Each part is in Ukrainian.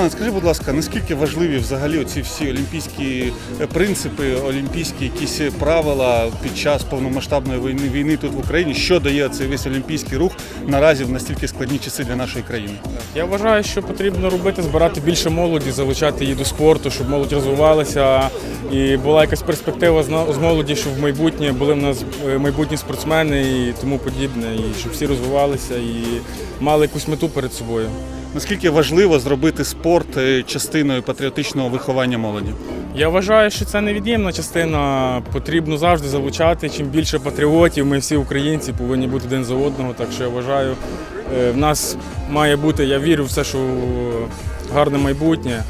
Роман, скажи, будь ласка, наскільки важливі взагалі оці всі олімпійські е, принципи, олімпійські якісь правила під час повномасштабної війни війни тут в Україні? Що дає цей весь олімпійський рух наразі в настільки складні часи для нашої країни? Я вважаю, що потрібно робити, збирати більше молоді, залучати її до спорту, щоб молодь розвивалася і була якась перспектива з молоді, щоб в майбутнє були в нас е, майбутні спортсмени і тому подібне, і щоб всі розвивалися і мали якусь мету перед собою. Наскільки важливо зробити спорт е, частиною патріотичного виховання молоді? Я вважаю, що це невід'ємна частина. Потрібно завжди залучати. Чим більше патріотів, ми всі українці повинні бути один за одного. Так що я вважаю, е, в нас має бути, я вірю в все, що гарне майбутнє.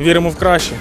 Віримо в краще.